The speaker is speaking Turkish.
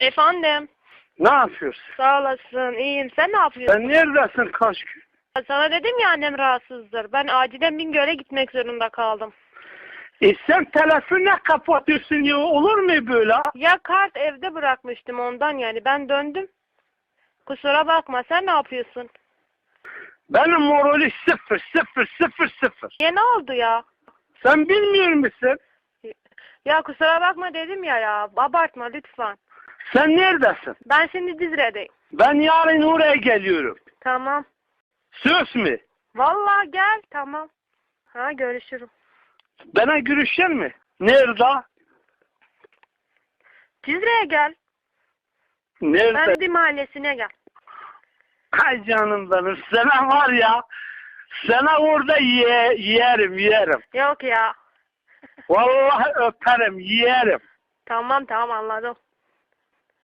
Efendim. Ne yapıyorsun? Sağ olasın. İyiyim. Sen ne yapıyorsun? Sen neredesin kaç gün? Sana dedim ya annem rahatsızdır. Ben acilen Bingöl'e gitmek zorunda kaldım. E sen telefonu kapatıyorsun ya olur mu böyle? Ya kart evde bırakmıştım ondan yani. Ben döndüm. Kusura bakma. Sen ne yapıyorsun? Benim morali sıfır sıfır sıfır sıfır. Ya ne oldu ya? Sen bilmiyor musun? Ya kusura bakma dedim ya ya. Abartma lütfen. Sen neredesin? Ben şimdi Dizre'deyim. Ben yarın oraya geliyorum. Tamam. Söz mü? Vallahi gel. Tamam. Ha görüşürüm. Bana görüşen mi? Nerede? Cizre'ye gel. Nerede? Bir mahallesine gel. Ay canım benim. Sana var ya. Sana orada ye, yerim yerim. Yok ya. Vallahi öperim yerim. Tamam tamam anladım.